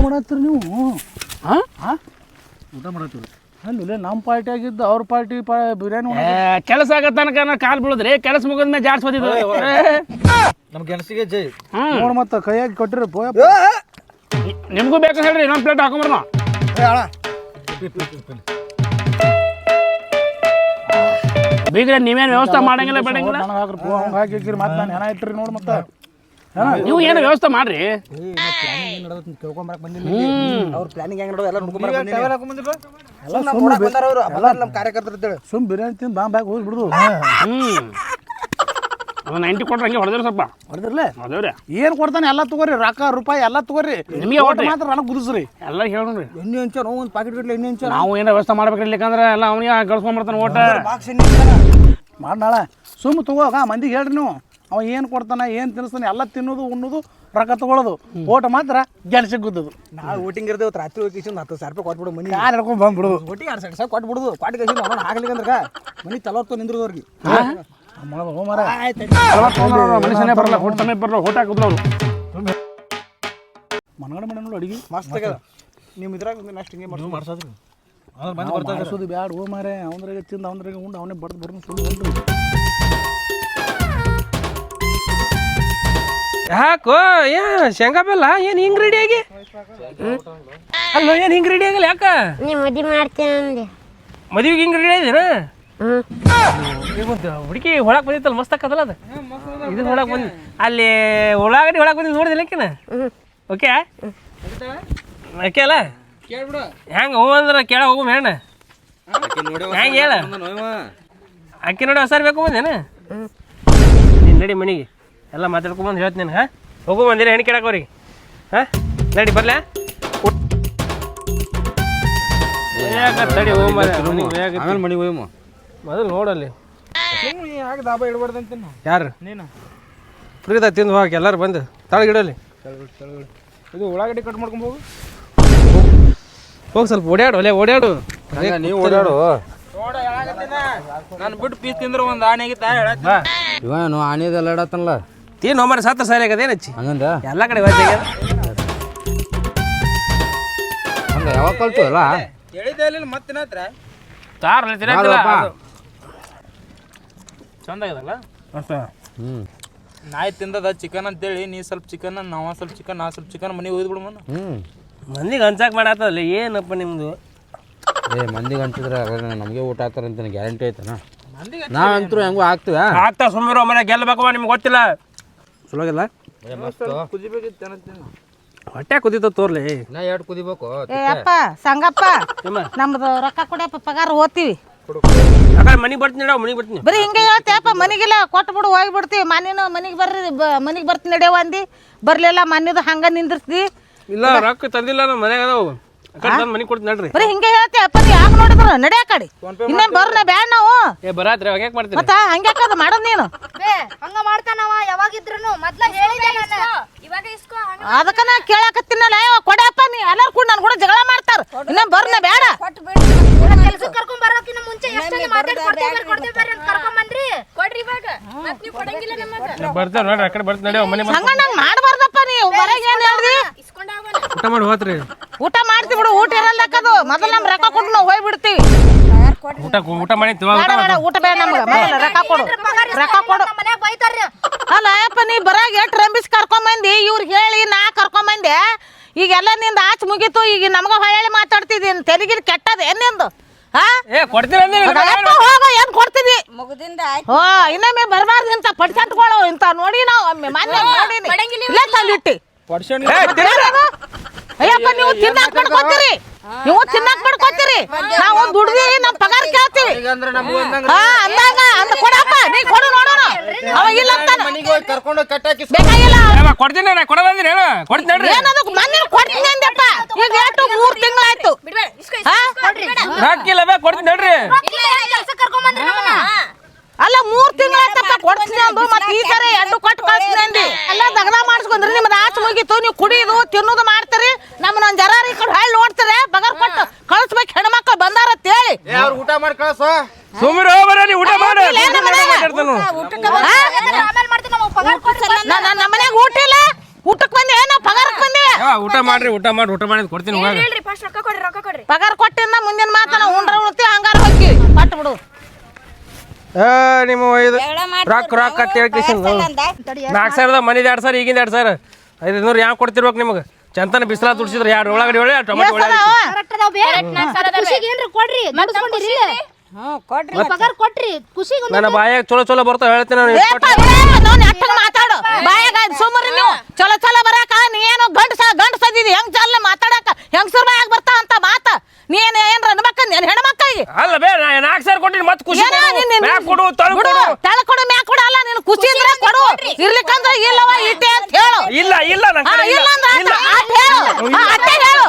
ಮಾಡತ್ತೀರಿ ನೀವು? ಹಾಂ? ಹಾಂ ಊಟ ಮಾಡತ್ತೀರಿ? ಅಲ್ಲೇ ನಮ್ಮ ಪಾರ್ಟಿ ಆಗಿದ್ದು ಅವ್ರ ಪಾರ್ಟಿ ಪಾ ಬಿರಿಯಾನಿ ಉಣ್ಣ- ಕೆಲಸ ಆಗ ತನಕ ನಾ ಕಾಲು ಬೀಳದ್ರಿ ಕೆಲಸ ಮುಗಿದ್ಮೇಲೆ ಜಾಡ್ಸ್ಬೋದಿದ್ದು ನಮ್ ಗೆಣಸಿಗೆ ಜೈ. ಹ್ಞೂ ನೋಡ್ ಮತ್ತೆ ಕೈಯಾಗಿ ಕೊಟ್ಟಿರಿ ಪೋಯ ನಿಮ್ಗೂ ಬೇಕು ಹೇಳ್ರಿ ಇನ್ನೊಂದು ಪ್ಲೇಟ್ ಹಾಕೊಂಬರ್ನ ಬೀಗ್ರೆ ನೀವೇನು ವ್ಯವಸ್ಥೆ ಮಾಡಂಗಿಲ್ಲ ಬೇಡಂಗಿಲ್ಲ? ಹಾಕ್ರಿ ಪೋ ಹಂಗೆ ಹಾಕಿ ಹಾಕಿರಿ ಮತ್ತೆ ನಾನು ಏನ ಇಟ್ಟಿರಿ ನೋಡಿ ಮತ್ತೆ. ನೀವು ಏನು ವ್ಯವಸ್ಥೆ ಮಾಡ್ರಿ. ಅವ್ರ ಪ್ಲಾನಿಂಗ್ ಹೆಂಗ್ ಎಲ್ಲ ನಮ್ಮ ಕಾರ್ಯಕರ್ತರು ಇದ್ದೇವೆ ಸುಮ್ ಬಿರಿಯಾನಿ ತಿಂದು ಬಾ ಬ್ಯಾಗ್ ಹೋಗಿ ಬಿಡುದು ಅದು ನೈಂಟಿ ಕೊಟ್ರೆ ಹಂಗೆ ಹೊಡೆದ್ರಿ ಸ್ವಲ್ಪ. ಹೊಡೆದ್ರಲ್ಲ ಹೊಡೆದ್ರಿ ಏನು ಕೊಡ್ತಾನೆ ಎಲ್ಲ ತಗೋರಿ ರೊಕ್ಕ ರೂಪಾಯಿ ಎಲ್ಲ ತಗೋರಿ. ನಿಮಗೆ ಒಟ್ಟು ಮಾತ್ರ ನನಗೆ ಗುದಿಸ್ರಿ ಎಲ್ಲ ಹೇಳೋಣ್ರಿ ಎಣ್ಣೆ ಹಂಚ ನಾವು ಒಂದು ಪಾಕೆಟ್ ಗಟ್ಟಲೆ ಎಣ್ಣೆ ಹಂಚ ನಾವು ಏನೋ ವ್ಯವಸ್ಥೆ ಮಾಡ್ಬೇಕಿರ್ಲಿಕ್ಕಂದ್ರೆ ಎಲ್ಲ ಅವನಿಗೆ ಕಳ್ಸ್ಕೊಂಡ್ಬಿಡ್ತಾನೆ ಓಟ. ಮಾಡಿ ನಾಳೆ ಸುಮ್ಮ ತಗೋ ಮಂದಿಗೆ ಹೇಳ್ರಿ ನೀವು. ಅವ ಏನು ಕೊಡ್ತಾನೆ ಏನು ತಿನ್ನಿಸ್ತಾನೆ ಎಲ್ಲ ತಿನ್ನೋದು ಉಣ್ಣೋದು ರೊಕ್ಕ ತಗೊಳ್ಳೋದು ಓಟ್ ಮಾತ್ರ ಗೆಲ್ಸಿಗೆ ಗುದ್ದದು ನಾವು ಊಟಿಂಗ್ ಇರ್ತೇವೆ ರಾತ್ರಿ ಹೋಗಿ ಕಿಶನ್ ಹತ್ತು ಸಾವಿರ ರೂಪಾಯಿ ಕೊಟ್ಬಿಡು ಮನಿ. ಯಾರು ಹಿಡ್ಕೊಂಡು ಬಂದ್ಬಿಡುದು ಒಟ್ಟಿ ಎರಡು ಸಾವಿರ ಕೊಟ್ಬಿಡುದು. ಕೊಟ್ಟು ಕಿಶನ್ ಅವನು ಹಾಕ್ಲಿಕ್ಕೆ ಅಂದ್ರೆ ಮನಿ ತಲವತ್ತು ನಿಂದ್ರದವ್ರಿಗೆ ಮನುಷ್ಯನೇ ಬರಲ್ಲ ಊಟ ಸಮಯ ಬರಲ್ಲ ಊಟ ಹಾಕಿದ್ರು ಅವರು. ಮನಗಡೆ ಮಾಡಿ ನೋಡು ಅಡಿಗೆ? ಮಸ್ತ್ ಆಗ್ಯದ. ನಿಮ್ಮ ಇದ್ರಾಗ ನೆಕ್ಸ್ಟ್ ಹಿಂಗೆ ಮಾಡಿ ಮಾಡ್ಸೋದ್ರಿ. ಮಾಡಿಸೋದು ಬ್ಯಾಡ ಹೋ ಮಾರೆ ಅವನ್ರಾಗ ತಿಂದು ಅವನ್ರಾಗ ಉಂಡು ಅವನೇ ಬಡ್ದು ಬರ್ದು ಸುಳ್ಳು ಯಾಕೋ ಏ ಶೇಂಗಾ ಬೆಲ್ಲ ಏನು ಹಿಂಗೆ ರೆಡಿ ಆಗಿ? ಅಲ್ಲ ಏನು ಹಿಂಗೆ ರೆಡಿ ಆಗಲ್ಲ ಯಾಕ? ನೀ ಮದುವೆ ಮಾಡ್ತೇನೆ ಅಂದೆ. ಮದುವೆಗೆ ಹಿಂಗ್ ರೆಡಿ ಆಗಿದೇನ ಹುಡುಗಿ ಹೊಳಕ್ ಬಂದಿತ್ತಲ್ಲ ಮಸ್ತ್ ಆಕದಲ್ಲ ಅದು. ಇದು ಹೊಳಕ್ ಬಂದಿ ಅಲ್ಲಿ ಉಳ್ಳಾಗಡ್ಡಿ ಹೊಳಕ್ ಬಂದಿದ್ದು ನೋಡಿದಿಲ್ಲ ಆಕಿನ? ಓಕೆ ಓಕೆ ಅಲ್ಲ? ಹೆಂಗೆ ಹ್ಞೂ ಅಂದ್ರೆ ಕೇಳ ಹೋಗು ಮೇಣ ಹೆಂಗ ಹೇಳ? ಅಕ್ಕಿ ನೋಡಿ ಹೊಸ ಬೇಕು ಬಂದೇನ? ನೀನು ನಡಿ ಮನೆಗೆ. ಎಲ್ಲ ಮಾತಾಡ್ಕೊಂಬಂದು ಹೇಳ್ತೀನಿ ನಿನ್ಗೆ ಹಾಂ? ಹೋಗು ಬಂದಿರ ಹೆಣ್ಣು ಕೇಳಕ್ಕೆ ಅವ್ರಿಗೆ. ಹಾಂ? ನಡಿ ಬರ್ಲಾ? ತಡಿ ಹೋಗಿ. ಆಮೇಲೆ ಮನೆಗೆ ಹೋಯಮ್ಮ ಮೊದಲು ನೋಡಲ್ಲಿ. ಯಾಕೆ ದಾಬಾ ಇಡಬಾರ್ದಂತ ಯಾರು? ನೀನು? ಫ್ರೀದ ತಿಂದು ಹೋಗಿ ಎಲ್ಲರೂ ಬಂದು ತಳಗಿಡಲಿ ಇದು ಉಳ್ಳಾಗಡ್ಡಿ ಕಟ್ ಮಾಡ್ಕೊಂಡು ಹೋಗು. ಹೋಗಿ ಸ್ವಲ್ಪ ಓಡಾಡು ಅಲ್ಲೇ ಓಡಾಡು ನೀವು ಓಡಾಡು ನಾನು ಬಿಟ್ಟು ಪೀಸ್ ತಿಂದ್ರೆ ಒಂದು ಆನೆ ಆಗಿತ್ತ ಬಾ ಇವನು ಆನೆದೆಲ್ಲ ಇಡತ್ತಲ್ಲ ತಿನ್ನು ಮರ ಸತ್ತ ಸರಿ ಆಗದೇನು ಹಚ್ಚಿ ಹಂಗಂದ ಎಲ್ಲ ಕಡೆ ಆಗ್ಯದ ಹಂಗ ಯಾವಾಗ ಕಲ್ತು ಅಲ್ಲ? ಹೇಳಿದೆ ಅಲ್ಲಿ ಮತ್ತೆ ಹತ್ರ ತಾರ್ ಚಂದ ಚಂದ ಆಗ್ಯದಲ್ಲ ಹ್ಮ್. ನಾಯಿ ತಿಂದದ ಚಿಕನ್ ಅಂತೇಳಿ ನೀ ಸ್ವಲ್ಪ ಚಿಕನ್ ನಾವ ಸ್ವಲ್ಪ ಚಿಕನ್ ನಾ ಸ್ವಲ್ಪ ಚಿಕನ್ ಮನೆಗೆ ಹೋಯ್ದು ಬಿಡು ಮನ. ಹ್ಮ್. ಮಂದಿಗೆ ಹಂಚಾಕ್ ಮಾಡತ್ತಲ್ಲ ಏನಪ್ಪ ನಿಮ್ದು? ಏ ಮಂದಿಗೆ ಹಂಚಿದ್ರೆ ನಮಗೆ ಊಟ ಹಾಕ್ತಾರೆ ಅಂತ ಗ್ಯಾರಂಟಿ ಐತನ ನಾವಂತೂ ಹೆಂಗೋ ಆಗ್ತೀವ ಆಗ್ತಾ ಸುಮ್ಮರೋ ಮನೆ ಗೆಲ್ಲಬೇಕು ನಿಮ್ಗೆ ಗೊತ್ತಿಲ್ಲ. ಚಲೋ ಆಗಿಲ್ಲ ಹೊಟ್ಟೆ ಕುದಿತ ತೋರ್ಲಿ. ನಾ ಎರಡು ಕುದಿಬೇಕು ಏ ಅಪ್ಪ ಸಂಗಪ್ಪ. ನಿಮ್ಮ ನಮ್ದು ರೊಕ್ಕ ಕೊಡಪ್ಪ ಪಗಾರ ಓದ್ತೀವಿ. ಕಡೆ ಮನೆಗೆ ಬರ್ತೀನಿ ನಡ ಮನೆಗೆ ಬರ್ತೀನಿ. ಬರೀ ಹಿಂಗೆ ಹೇಳ್ತೇಪ್ಪ ಮನೆಗೆಲ್ಲ ಕೊಟ್ಟು ಬಿಡು ಹೋಗಿ ಬಿಡ್ತೀವಿ ಮನೇನು ಮನೆಗೆ ಬರ್ರಿ ಮನೆಗೆ ಬರ್ತೀನಿ ನಡೆಯವ ಅಂದಿ. ಬರ್ಲಿಲ್ಲ ಮನೆದು ಹಂಗ ನಿಂದಿರ್ತಿ ಇಲ್ಲ ರೊಕ್ಕ ತಂದಿಲ್ಲ ನಮ್ಮ ಮನೆಗೆ ಅದಾವು. ಆ? ಕಡೆ ತಂದು ಮನೆಗೆ ಕೊಡ್ತೀನಿ ನಡ್ರಿ. ಬರೀ ಹಿಂಗೆ ಹೇಳ್ತೇವಪ್ಪ ನೀ ಯಾಕೆ ನೋಡಿದ್ರು? ನಡೆಯ ಕಡೆ. ಇನ್ನೇನ್ ಬರ್ನ ಬ್ಯಾಡ ನಾವು? ಏ ಬರಾತ್ರಿ ಅವಾಗ ಯಾಕೆ ಮಾಡ್ತೀರಿ? ಮತ್ತ ಹಂಗ್ಯಾಕದು ಮಾಡೋದು ನೀನು? ಹಂಗ ಮಾಡ್ತಾನವ ಯಾವಾಗಿದ್ರು ಮೊದ್ಲ ಹೇಳಿದೆ ನಾನು. ಇವಾಗ ಇಸ್ಕೋ ಹಂಗ ಅದಕ್ಕ ನಾ ಕೇಳಾಕತ್ತೀನಲ್ಲ ಏ, ಕೊಡಪ್ಪ ನೀ. ಎಲ್ಲರೂ ಕೂಡ ನನ್ ಕೂಡ ಜಗಳ ಮಾಡ್ತಾರ. ಇನ್ನೇನ್ ಬರ್ನ ಬೇಡ ಕೊಟ್ಟು ಬಿಡಿ. ಕೆಲ್ಸಕ್ಕೆ ಕರ್ಕೊಂಡ್ ಬರೋಕಿನ ಮುಂಚೆ ಎಷ್ಟೊಂದು ಮಾತಾಡಿ ಕೊಡ್ತೇವೆ ಬರ್ರಿ, ಬರ್ರಿ ಅಂತ ಕರ್ಕೊಂಡ್ ಬಂದ್ರಿ ಕೊಡ್ರಿ ಇವಾಗ. ಮತ್ ನೀವು ಕೊಡಂಗಿಲ್ಲ ನಮಗ. ಬರ್ತೇವೆ ನೋಡ್ರಿ ಆ ಕಡೆ ಬರ್ತೀನಿ ನಡಿ ಮನೆ ಬರ್ತೀನಿ. ಹಂಗ ನಂಗ್ ಮಾಡಬಾರ್ದಪ್ಪ ನೀವು ಏನ್ ಹೇಳ್ದಿ ಇಸ್ಕೊಂಡ್ ಹೋಗೋಣ ಊಟ ಮಾಡಿ ಹೋತ್ರಿ. ಊಟ ಮಾಡ್ತಿ ಬಿಡು ಊಟ ಇರಲ್ಲಕ್ಕದು ಮೊದಲು ನಮ್ ರೊಕ್ಕ ಕೊಟ್ಟು ನಾವು ಹೋಗಿ ಬಿಡ್ತೀವಿ ಊಟ ಊಟ ಮಾಡಿ ಬೇಡ ಬೇಡ ಊಟ ಬೇಡ ನಮ್ಗೆ. ಮೊದಲು ರೊಕ್ಕ ಕೊಡು. ರೊಕ್ಕ ಕೊಡು. ಅಲ್ಲ ಅಯ್ಯಪ್ಪ ನೀ ಬರಾಗ ಎಷ್ಟು ರಂಬಿಸ್ ಕರ್ಕೊಂಬಂದಿ ಇವ್ರಿಗೆ ಹೇಳಿ ನಾ ಕರ್ಕೊಂಬಂದೆ ಈಗೆಲ್ಲ ನಿಂದ ಆಚೆ ಮುಗೀತು. ಈಗ ನಮ್ಗ ಹೊಳ್ಳಿ ಮಾತಾಡ್ತಿದ್ದೀನಿ ತೆರಿಗೆ ಕೆಟ್ಟದ ಏನ್ ನಿಂದು? ಹಾ ಏ ಹೋಗೋ ಇನ್ನೊಮ್ಮೆ ಬರಬಾರ್ದು ಇಂತ ನೋಡಿ ನಾವು ಒಮ್ಮೆ ಮೊನ್ನೆ ನೋಡೀನಿ. ಇಲ್ಲೇ ತಂದಿಟ್ಟಿ ಅಯ್ಯಪ್ಪ ನೀವು ತಿನ್ನಾಕ್ ಮಾಡ್ಕೊತೀರಿ? ನೀವು ತಿನ್ನಾಕ್ ಮಾಡ್ಕೊತೀರಿ? ನಾವು ದುಡ್ದಿ ನಮ್ ಪಗಾರ ಕೇಳ್ತೀವಿ. ಹಾ ಅಂದಾಗ ಅಂದ ಕೊಡಪ್ಪ ನೀ ಕೊಡು ನೋಡೋಣ. ಅವ ಇಲ್ಲ ಅಂತಾನ. ಬೇಕಾಗಿಲ್ಲ. ಬಾ, ಕೊಡ್ತೀನಿ ನಾ ಕೊಡೋದಂದಿನಿ ಹೇಳು. ಕೊಡ್ತೀನಿ ಏನದು? ಮೊನ್ನೆ ಕೊಡ್ತೀನಿ ಅಂದಪ್ಪ ಈಗ ಎಷ್ಟು? ಮೂರ್ ತಿಂಗಳಾಯ್ತು. ಬಿಡ್ಬೇಡ ಇಸ್ಕೊ ಹಾ? ಹಾಕಿಲ್ಲ ಬೇ ಕೊಡ್ತೀನಿ ನಡ್ರಿ ಅಲ್ಲ ಮೂರ್ ತಿಂಗಳಾಯ್ತಪ್ಪ ಕೊಡ್ತೀನಿ ಅಂದು ಮತ್ತೆ ಈ ತರ ಎರಡು ಕೊಟ್ಟು ಕಳ್ಸ್ತೀನಿ ಅಂದಿ. ಎಲ್ಲ ದಗದ ಮಾಡಿಸ್ಕೊಂಡ್ರಿ ನಿಮ್ದು ಆಚೆ ಮುಗಿತು ನೀವು ಕುಡಿಯೋದು ತಿನ್ನೋದು ಮಾಡ್ತೀರಿ. ನಮ್ಮನ್ನ ನನ್ ಜರ ಈ ಕಡೆ ಹಳ್ಳಿ ನೋಡ್ತಾರೆ ಬಗರ್ ಕೊಟ್ಟು ಕಳಿಸ್ಬೇಕು ಹೆಣ್ಮಕ್ಳು ಬಂದಾರ ಅಂತೇಳಿ ಅವ್ರು ಊಟ ಮಾಡಿ ಕಳ್ಸ. ಸುಮ್ಮನೆ ಹೋಗ್ಬರ ನೀ ಊಟ ಮಾಡಿ. ನಮ್ಮ ಮನೆ. ಆಮೇಲೆ ಮಾಡ್ತೀನಿ ನಾವು ಪಗಾರ ಕೊಡ್ರಿ ನಮ್ಮ ಮನ್ಯಾಗ ಊಟ ಇಲ್ಲ. ಊಟಕ್ಕೆ ಬಂದೆ ಏನೋ ಪಗಾರಕ್ಕೆ ಬಂದೆ ಊಟ ಮಾಡ್ರಿ ಊಟ ಮಾಡಿ ಊಟ ಮಾಡಿ ಕೊಡ್ತೀನಿ ಹೇಳ್ರಿ ಫಸ್ಟ್ ರೊಕ್ಕ ಕೊಡ್ರಿ ರೊಕ್ಕ ಕೊಡ್ರಿ. ಪಗಾರ ಕೊಟ್ಟಿಂದ ಮುಂದಿನ ಮಾತನ ಉಂಡ್ರ ಉಳ್ತಿ ಹಂಗಾರ ಹೋಗಿ. ಕೊಟ್ಟು ಬಿಡು. ಏ ನಿಮ್ಮ ಇದು ರೊಕ್ಕ ರೊಕ್ಕ ಅಂತ ನಾಲ್ಕು ಸಾವಿರದ ಮನಿದ ಎರಡು ಸಾವಿರ ಈಗಿಂದ ಎರಡು ಸಾವಿರ. ಐದು ನೂರು ಯಾವ ಕೊಡ್ತಿರ್ಬೇಕು ನಿಮಗೆ? ಚಂತನ ಬಿಸಿಲ ತುಡ್ಸಿದ್ರೆ ಎರಡು ಒಳ್ಳೆ ಟೊಮೆಟೊ ಒಳ್ಳೆ ಪಗಾರ ಕೊಟ್ರಿ ಖುಷಿಗೆ ನನ್ನ ಬಾಯಾಗ ಚಲೋ ಚಲೋ ಬರ್ತಾವ ಹೇಳ್ತೀನಿ ಮಾತಾಡು. ಬಾಯಾಗ ನೀವು ಚಲೋ ಚಲೋ ಬರಾಕ ನೀ ಏನು ಗಂಡಸ ಗಂಡಸದಿದಿ ಹೆಂಗ್ ಚಲ್ಲ ಮಾತಾಡಕ? ಹೆಂಗಸರ್ ಬಾಯಾಗ ಬರ್ತಾ ಅಂತ ಮಾತ ನೀ ಏನ್ ಏನ್ರ ಅನ್ಬೇಕ ನೀನ್ ಹೆಣ್ಮಕ್ಳಿಗೆ ಅಲ್ಲ ಬೇ ನಾ ನಾಲ್ಕು ಸಾವಿರ ಕೊಟ್ಟಿನಿ ಮತ್ತೆ ಖುಷಿ ಏನೋ ಕೊಡು. ನಿನ್- ನಿನ್- ಮ್ಯಾಕ್ ಕೊಡು ತಳ ಬಿಡು, ಕೊಡು ತಳ ಕೊಡು ಮ್ಯಾಕ್ ಕೊಡು ಅಲ್ಲ ನೀನು ಖುಷಿ ಇದ್ರೆ ಕೊಡು ಇರ್ಲಿಕ್ಕಂದ್ರ ಇಲ್ಲವ ಇಟ್ಟೆ ಅಂತ ಹೇಳು ಇಲ್ಲ ಇಲ್ಲ ನನ್ನ ಹಾ, ಕಡೆ ಇಲ್ಲ ಇಲ್ಲ ಅಂದ್ರೆ ಇಲ್ಲ ಆಟ- ಆಟ ಹೇಳು ಹಾ, ಅಟ್ಟೆ ಹೇಳು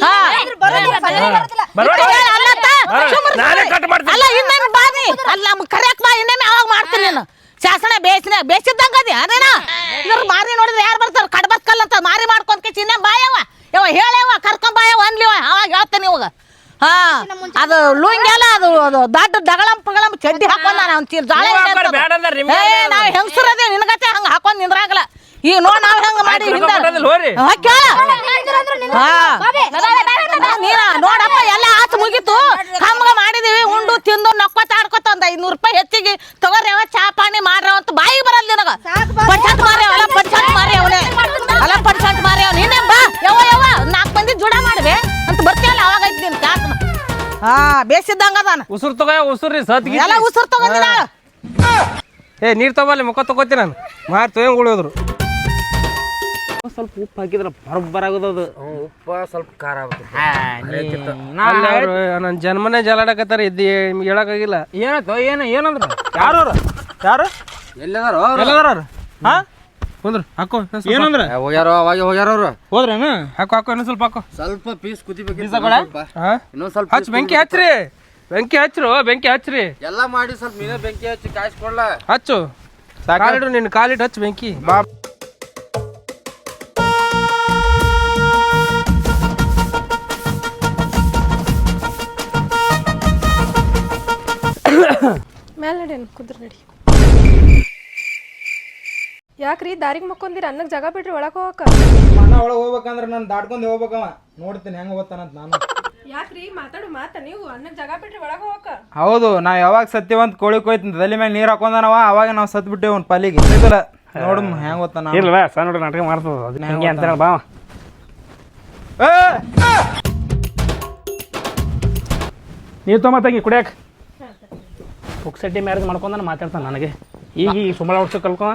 ಹಾ. ಬರೋಣ. ಇಟ್ಟೆ ಹೇಳು, ಅಲ್ಲತ್ತ? ಬರೋಣ. ಸುಮ್ನೆ ನಾನೇ ಸುಮ್ನೆ. ಕಟ್ ಮಾಡ್ತೀನಿ. ಅಲ್ಲ ಇನ್ನೇನು ಬಾನಿ ಅಲ್ಲ ನಮ್ಗೆ ಕರೆಯಕ್ ಬಾ ಇನ್ನೇನು ಅವಾಗ ಮಾಡ್ತೀನಿ ನೀನು ಶಾಸನ ಬೇಸಿನ ಬೇಸಿದ್ದಂಗ ಅದಿ ಅದೇನ ಇದ್ರ ಮಾರಿ ನೋಡಿದ್ರೆ ಯಾರು ಬರ್ತಾರ ಕಡ್ಬತ್ ಕಲ್ಲ ಅಂತ ಮಾರಿ ಮಾಡ್ಕೊಂತ ಚಿನ್ನ ಬಾಯವ ಯವ ಹೇಳವ ಕರ್ಕೊಂಡ್ ಬಾಯವ ಅನ್ಲಿವ ಅವಾಗ ಹೇಳ್ತೇನೆ ಇವಾಗ ಹಾ ಅದು ಲುಂಗಿ ಅಲ್ಲ ಅದು ಅದು ದೊಡ್ಡ ದಗಳಂ ಪಗಳಂ ಚಡ್ಡಿ ಹಾಕೊಂಡ ನಾನು ಅವ್ನ ಚೀಲ ಜಾಳೆ ನೀವು ಅಂತದು. ಬ್ಯಾಡ ಅಂದಾರ ನಿಮ್ಗೆ ಏ ಯಾರು ನಾವ್ ಹೆಂಗಸರದೇ ನಿನಗತ್ತೆ ಹಂಗ ಹಾಕೊಂಡ್ ನಿಂದ್ರಾಗಲ್ಲ ಈಗ ನೋ ನಾವು ಹೆಂಗ ಮಾಡಿ ಆಯ್ತು, ರೊಕ್ಕ ಕೊಟ್ಟದಿಲ್ಲ, ಹೋರಿ. ಹಾ, ಕೇಳ. ಹಾ. ನೀನ ನೋಡಪ್ಪ ಎಲ್ಲ ಆತು ಮುಗೀತು. ಕಮ್ಮಗ ಮಾಡಿದೀವಿ ಉಂಡು ತಿಂದು ನಕ್ಕೊತ ಆಡ್ಕೊತ ಒಂದ್ ಐನೂರು ರೂಪಾಯಿ ಹೆಚ್ಚಿಗೆ ತಗೋರಿ ಅವ ಚಾ ಪಾನಿ ಮಾಡ್ರವ ಅಂತ ಬಾಯಿಗೆ ಬರಲ್ಲ ನಿನಗ. ಪರ್ಸೆಂಟ್ ಮಾರಿ ಅಲ್ಲ ಪರ್ಸೆಂಟ್ ಮಾರಿ ಅವನೇ ಅಲ್ಲ ಪರ್ಸೆಂಟ್ ಮಾರಿ ಅವ ನೀನೇ ಬಾ ಯವ ಯವ ನಾಲ್ಕು ಮಂದಿ ಜುಡ ಮಾಡ್ವೆ. ಹಾ ಬೇಸಿದ್ದಂಗ ಅದಾನ. ಉಸುರು ತಗೋ ಉಸುರಿ ಸತ್ಗಿ ಎಲ್ಲ ಉಸಿರು ತಗೊಂಡಿನ ಏ ನೀರು ತಗೋಲಿ ಮುಖ ತಗೋತೀನಿ ನಾನು. ಮಾರಿ ತೊಗೊಂಡು ಉಳಿದ್ರು ಸ್ವಲ್ಪ ಉಪ್ಪು ಹಾಕಿದ್ರೆ ಬರೋಬ್ಬರ ಅದು. ಉಪ್ಪ ಸ್ವಲ್ಪ ಖಾರ ಆಗ್ಬೇಕು ನನ್ನ ಜನ್ಮನೇ ಜಲಾಡಕತ್ತಾರ ಇದ್ದಿ ನಿಮ್ಗೆ ಹೇಳಕ್ಕಾಗಿಲ್ಲ. ಏನಾಯ್ತು ಏನು ಏನಂದ್ರ? ಯಾರು ಯಾರು? ಎಲ್ಲದಾರ ಎಲ್ಲದಾರ ಹಾ? ಕುಂದ್ರು ಹಾಕೋ ಏನಂದ್ರ? ಹೋಗ್ಯಾರ ಅವಾಗ ಹೋಗ್ಯಾರ ಅವ್ರು. ಹೋದ್ರೇನ? ಹಾಕೋ ಹಾಕೋ ಇನ್ನೊಂದ್ ಸ್ವಲ್ಪ ಹಾಕೋ. ಸ್ವಲ್ಪ ಪೀಸ್ ಕುದಿಬೇಕು ಇನ್ನೊಂದ್ ಸ್ವಲ್ಪ. ಹಚ್ಚ ಬೆಂಕಿ ಹಚ್ಚ್ರಿ ಬೆಂಕಿ ಹಚ್ಚ್ರು ಬೆಂಕಿ ಹಚ್ಚ್ರಿ ಎಲ್ಲ ಮಾಡಿ ಸ್ವಲ್ಪ ನೀನೇ ಬೆಂಕಿ ಹಚ್ಚಿ ಕಾಯಿಸ್ಕೊಳ್ಳ ಹಚ್ಚು. ಕಾಲಿಡು ನಿನ್ನ ಕಾಲಿಟ್ಟು ಹಚ್ಚು ಬೆಂಕಿ. ಬಾ ಮೇಲೆ ಕುದ್ರ ನಡಿ. ಯಾಕ್ರಿ? ದಾರಿಗೆ ಮಕ್ಕೊಂದಿರ? ಅನ್ನಕ್ಕೆ ಜಾಗ ಬಿಡ್ರಿ ಒಳಗೆ ಹೋಗಕ್ಕ. ಮನ ಒಳಗೆ ಹೋಗ್ಬೇಕಂದ್ರೆ ನಾನು ದಾಟ್ಕೊಂಡು ಹೋಗ್ಬೇಕವ ನೋಡ್ತೀನಿ ಹೆಂಗೆ ಓದ್ತಾನಂತ ನಾನು. ಯಾಕ್ರಿ? ಮಾತಾಡು ಮಾತ ನೀವು ಅನ್ನಕ್ಕೆ ಜಾಗ ಬಿಡ್ರಿ ಒಳಗೆ ಹೋಗಕ್ಕ. ಹೌದು ನಾ ಯಾವಾಗ ಸತ್ಯವಂತ ಕೋಳಿ ಕೊಯ್ತೀನಿ ತಲೆ ಮೇಲೆ ನೀರು ಹಾಕೊಂಡನವ ಅವಾಗ ನಾವು ಸತ್ ಬಿಟ್ಟೇವು ಒಂದು ಪಲ್ಲಿಗೆ. ಸಿಗಲ್ಲ ನೋಡು ಹೆಂಗ್ ಗೊತ್ತಾನ ಇಲ್ಲ ಸಣ್ಣ ಹುಡುಗ ನಾಟಕ ಮಾಡ್ತದ ಅದನ್ನ ಹೆಂಗೆ ಹೇಳ ಬಾ ನೀರು ತೊಗೊಂಬ ತಂಗಿ ಕುಡಿಯಾಕ. ಪುಕ್ಸಟ್ಟಿ ಮ್ಯಾರೇಜ್ ಮಾಡ್ಕೊಂಡನ ಮಾತಾಡ್ತಾನೆ ನನಗೆ. ಈಗ ಈ ಸುಮಾರು ವರ್ಷ ಕಲ್ಕೊ.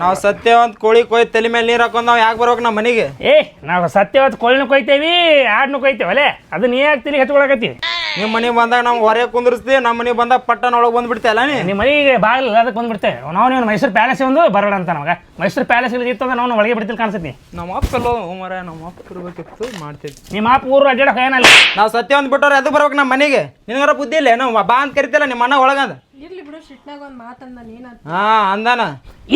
ನಾವು ಸತ್ಯವಂತ ಕೋಳಿ ಕೊಯ್ ತಲೆ ಮೇಲೆ ನೀರು ಹಾಕೊಂಡು ನಾವು ಯಾಕೆ ಬರ್ಬೇಕು ನಮ್ಮ ಮನೆಗೆ? ಏ ನಾವು ಸತ್ಯವಂತ ಕೋಳಿನೂ ಕೊಯ್ತೇವಿ ಆಡ್ನು ಕೊಯ್ತೇವಲ್ಲೇ ಅದು ನೀ ಯಾಕೆ ತಿರುಗಿ ಹಚ್ಕೊಳಕತ್ತಿ ನಿಮ್ಮ ಮನೆಗೆ ಬಂದಾಗ ನಾವು ಹೊರಗೆ ಕುಂದಿರ್ಸ್ತೀವಿ ನಮ್ಮ ಮನೆಗೆ ಬಂದಾಗ ಪಟ್ಟಣ ಒಳಗೆ ಬಂದ್ಬಿಡ್ತಲ್ಲ ನೀ? ನಿಮ್ಮ ಮನೆಗೆ ಬಾಗಿಲ್ಲ ಅದಕ್ಕೆ ಬಂದ್ಬಿಡ್ತೇವೆ ನಾವು ನೀವು ಮೈಸೂರು ಪ್ಯಾಲೇಸ್ ಒಂದು ಬರೋಣ ಅಂತ ನಮಗೆ. ಮೈಸೂರು ಪ್ಯಾಲೇಸ್ ಇತ್ತು ಅಂದ್ರೆ ನಾವು ಒಳಗೆ ಬಿಡ್ತೀನಿ ಕಾಣಿಸ್ತೀನಿ ನಮ್ಮ ಅಪ್ಪಲ್ಲೋ ಹೋಮರ ನಮ್ಮ ಅಪ್ಪ ಇರ್ಬೇಕಿತ್ತು ಮಾಡ್ತೀವಿ. ನಿಮ್ಮ ಅಪ್ಪ ಊರು ಅಡ್ಡಾಡಕ್ಕೆ ಏನಲ್ಲ ನಾವು ಸತ್ಯವಂತ ಬಿಟ್ಟವ್ರೆ ಅದು ಬರ್ಬೇಕು ನಮ್ಮ ಮನೆಗೆ? ನಿನಗಾರ ಬುದ್ಧಿ ಇಲ್ಲ ನಾವು ಬಾ ಅಂತ ಕರಿತಿಲ್ಲ ನಿಮ್ಮ ಅಣ್ಣ ಒಳಗಂದ. ಹಾ ಅಂದಾನ.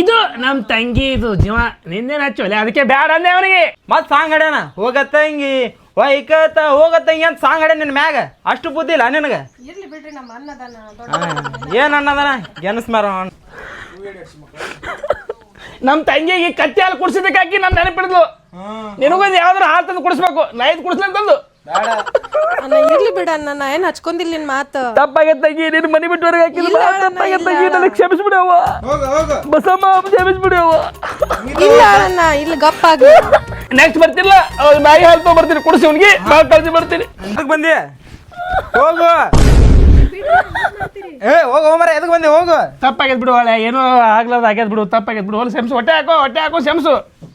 ಇದು ನಮ್ಮ ತಂಗಿ ಇದು ಜೀವ ನಿನ್ನೆ ಹಚ್ಚೋಲೆ ಅದಕ್ಕೆ ಬ್ಯಾಡ ಅಂದೆ ಅವನಿಗೆ. ಮತ್ ಸಾಂಗ್ ಹಡ್ಯಾನ? ಹೋಗತ್ತಂಗಿ ವೈಕತ ಹೋಗತ್ತಂಗಿ ಅಂತ ಸಾಂಗ್ ಹಡ್ಯಾನ ನಿನ್ ಮ್ಯಾಗ? ಅಷ್ಟು ಬುದ್ಧಿ ಇಲ್ಲ ನಿನಗ? ಇರ್ಲಿ ಬಿಡ್ರಿ ನಮ್ಮ ಅನ್ನದಾನ ಏನ್ ಅಣ್ಣದಾನ ಗೆನಸ್ ಮಾರ ನಮ್ಮ ತಂಗಿಗೆ ಕತ್ತಿ ಹಾಲು ಕುಡಿಸಿದಕ್ಕಾಗಿ ನಾನು ನೆನಪಿಡಿದ್ಲು. ನಿನಗೊಂದು ಯಾವ್ದಾರು ಹಾಲು ತಂದು ಕುಡಿಸ್ಬೇಕು. ನಾ ಇದು ಕುಡಿಸ್ಲಂತಂದು ಅಣ್ಣ ಇರ್ಲಿ ಬಿಡ ಅಣ್ಣ ನಾ ಏನು ಹಚ್ಕೊಂಡಿಲ್ಲ ನಿನ್ ಮಾತು? ತಪ್ಪಾಗೈತೆ ತಂಗಿ ನಿನ್ನ ಮನೆ ಬಿಟ್ಟವರೆಗೆ ಹಾಕಿಲ್ಲ ತಪ್ಪಾಗೈತೆ ತಂಗಿ ನನಗೆ ಕ್ಷಮಿಸ್ಬಿಡವ್ವ. ಬಸಮ್ಮ ಕ್ಷಮಿಸ್ಬಿಡವ್ವ. ಇಲ್ಲ ಅಣ್ಣ ಇಲ್ಲಿ ಗಪ್ಪಾಗಿ ನೆಕ್ಸ್ಟ್ ಬರ್ತಿಲ್ಲ ಅವ್ರ ಬಾಯಿ ಹಾಲು ತೊಗೊಂಬರ್ತೀನಿ ಕುಡಿಸಿ ಅವ್ನಿಗೆ ಭಾಳ ಕಳ್ಸಿ ಬರ್ತೀನಿ. ಎದಕ್ ಬಂದಿ? ಹೋಗು. ಏ ಹೋಗು ಹೋಮರ ಎದಕ್ಕೆ ಬಂದಿ? ಹೋಗು. ತಪ್ಪಾಗ್ಯದ ಬಿಡು ಒಳ್ಳೆ ಏನೋ ಆಗ್ಲಾರ್ದ ಆಗ್ಯದ ಬಿಡು ತಪ್ಪಾಗ್ಯದ ಬಿಡು ಹೊಲ ಸೆಮ್ಸು ಹೊಟ್ಟೆ ಹಾಕೋ ಹೊಟ್ಟೆ ಹಾಕೋ ಸೆಮ್ಸು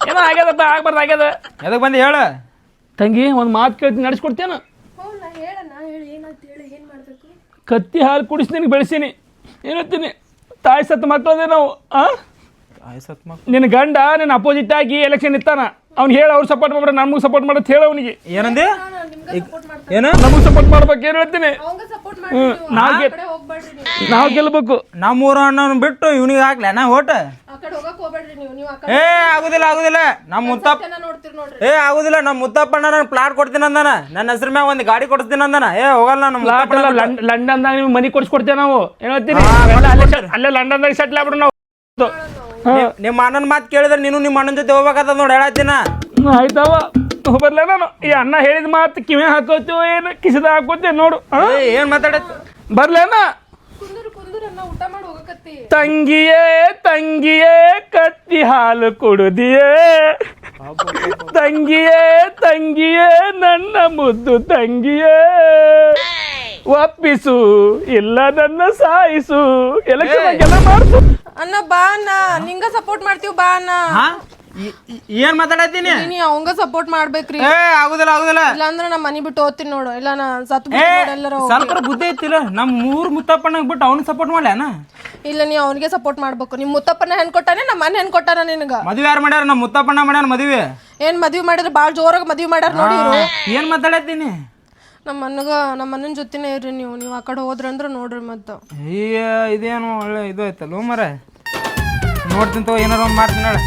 ಏನೋ ಆಗ್ಯದಪ್ಪ ಆಗ್ಬಾರ್ದು ಆಗ್ಯದ. ಎದಕ್ಕೆ ಬಂದಿ ಹೇಳು. ತಂಗಿ ಒಂದು ಮಾತು ಕೇಳ್ತೀನಿ ನಡೆಸ್ಕೊಡ್ತೇನು? ಹೇಳಣ್ಣ ಹೇಳಿ ಏನಾಯ್ತು ಹೇಳಿ ಏನು ಮಾಡ್ಬೇಕು? ಕತ್ತಿ ಹಾಲು ಕುಡಿಸಿ ನಿನಗೆ ಬೆಳೆಸೀನಿ. ಏನತ್ತೀನಿ ತಾಯಿ ಸತ್ತು ಮಕ್ಕಳದೇ ನಾವು ಆ? ನಿನ್ನ ಗಂಡ ನಿನ್ನ ಅಪೋಸಿಟ್ ಆಗಿ ಎಲೆಕ್ಷನ್ ಇತ್ತಾನ ಅವ್ನು ಹೇಳಿ ಅವ್ರು ಸಪೋರ್ಟ್ ಮಾಡ್ರೆ ನಮಗೆ ಸಪೋರ್ಟ್ ಮಾಡತ್ ಹೇಳ ಅವನಿಗೆ. ಏನಂದಿ? ಏನ? ನಮಗೆ ಸಪೋರ್ಟ್ ಮಾಡ್ಬೇಕು ಏನು ಹೇಳ್ತೀನಿ? ನಾವು. ಆ ಗೆಲ್ ಕಡೆ ಹೋಗ್ಬೇಡ್ರಿ ನೀವು. ನಾವು ಗೆಲ್ಬೇಕು. ನಮ್ಮೂರ ಅಣ್ಣನ ಬಿಟ್ಟು ಇವನಿಗೆ ಹಾಕ್ಲ ನಾ ಓಟ? ಆ ಕಡೆ ಹೋಗಕ್ ಹೋಗ್ಬೇಡ್ರಿ ನೀವು ನೀವು ಆ ಏ ಆಗುದಿಲ್ಲ ಆಗುದಿಲ್ಲ. ನಮ್ಮ ಮುತ್ತಪ್ಪ ಏ ಆಗುದಿಲ್ಲ ನಮ್ಮ ಮುತ್ತಪ್ಪ ಅಣ್ಣ ನಾನು ಪ್ಲಾಟ್ ಕೊಡ್ತೀನಿ ಅಂದಾನ. ನನ್ನ ಹೆಸರು ಮ್ಯಾಗ ಒಂದು ಗಾಡಿ ಕೊಡ್ತೀನಿ ಅಂದಾನ. ಏ ಹೋಗಲ್ಲ ನಮ್ಮ ಲಂಡನ್ದಾಗ ನೀವು ಮನಿ ಕೊಡ್ಸ್ಕೊಡ್ತೇವೆ ನಾವು? ಏನು ಹೇಳ್ತೀನಿ? ಅಲ್ಲೇ ಲಂಡನ್ ಅಲ್ಲೇ ಲಂಡನ್ದಾಗ ಸೆಟ್ಲ್ ಆಗ್ಬಿಡು ನಾವು. ನಿಮ್ಮ ಅಣ್ಣನ ಮಾತು ಕೇಳಿದ್ರೆ ನೀನು ನಿಮ್ಮ ಅಣ್ಣನ ಜೊತೆ ಹೋಗ್ಬೇಕಾದ ನೋಡಿ ಹೇಳತ್ತೀನ? ಆಯ್ತವ ಬರ್ಲ ನಾನು. ಈ ಅಣ್ಣ ಹೇಳಿದ ಮಾತು ಕಿವಿ ಹಾಕೋತೀವ ಏನು ಕಿಸದ ಹಾಕೋತೀವಿ ನೋಡು ಏನ್ ಏನು ಮಾತಾಡತ್ತೆ? ಬರ್ಲೇನ ಕುಂದ್ರ ಕುಂದ್ರ ಊಟ ಮಾಡಿ ಹೋಗಕತ್ತಿ. ತಂಗಿಯೇ ತಂಗಿಯೇ ಕತ್ತಿ ಹಾಲು ಕುಡಿದಿಯೇ. ತಂಗಿಯೇ ತಂಗಿಯೇ ನನ್ನ ಮುದ್ದು ತಂಗಿಯೇ. ಒಪ್ಪಿಸು ಇಲ್ಲ ನನ್ನ ಸಾಯಿಸು. ಎಲ್ಲ ಮಾಡಿಸು. ಅಣ್ಣ ಬಾ ಅಣ್ಣ. ನಿಂಗ ಸಪೋರ್ಟ್ ಮಾಡ್ತೀವಿ ಬಾ ಅಣ್ಣ. ಏನ್ ಮಾತಾಡತ್ತೀನಿ? ನೀ ಅವಂಗ ಸಪೋರ್ಟ್ ಮಾಡ್ಬೇಕ್ರಿ. ಏ ಆಗುದಿಲ್ಲ ಆಗುದಿಲ್ಲ. ಇಲ್ಲಾಂದ್ರ ನಾ ಮನಿ ಬಿಟ್ಟು ಓದ್ತೀನಿ ನೋಡು. ಇಲ್ಲ ನಾ ಸತ್ ಏ ಎಲ್ಲರೂ ಸ್ವಲ್ಪ ಬುದ್ಧಿ ಐತಿಲ್ಲ. ನಮ್ಮ ಮೂರು ಮುತ್ತಪ್ಪನ ಬಿಟ್ಟು ಅವ್ನ ಸಪೋರ್ಟ್ ಮಾಡ್ಯಾನ ಇಲ್ಲ ನೀ ಅವನಿಗೆ ಸಪೋರ್ಟ್ ಮಾಡ್ಬೇಕು. ನಿಮ್ ಮುತ್ತಪ್ಪನ ಹೆಣ್ ಕೊಟ್ಟಾನೆ ನಮ್ಮ ಮನೆ ಹೆಣ್ ಕೊಟ್ಟಾನ ನಿನಗ? ಮದುವೆ ಯಾರು ಮಾಡ್ಯಾರ? ನಮ್ಮ ಮುತ್ತಪ್ಪನ ಮಾಡ್ಯಾನ ಮದುವೆ? ಏನ್ ಮದ್ವಿ ಮಾಡಿದ್ರೆ ಬಾಳ್ ಜೋರಾಗಿ ಮದ್ವಿ ಮಾಡ್ಯಾರ ನೋಡಿ ಇವ್ರು. ಏನ್ ಮಾತಾಡತ್ತೀನಿ? ನಮ್ಮ ಅಣ್ಣಗ ನಮ್ಮ ಅಣ್ಣನ ಜೊತೆನೇ ಇರ್ರಿ ನೀವು. ನೀವು ಆ ಕಡೆ ಹೋದ್ರಿ ಅಂದ್ರೆ ನೋಡ್ರಿ ಮತ್ತೆ. ಅಯ್ಯ ಇದೇನು ಒಳ್ಳೆ ಇದು ಐತಲ್ಲ ಮರ? ನೋಡ್ತೀನಿ ತಗೋ ಏನಾರ ಒಂದು ಮಾಡ್ತೀನಿ ನಾಳೆ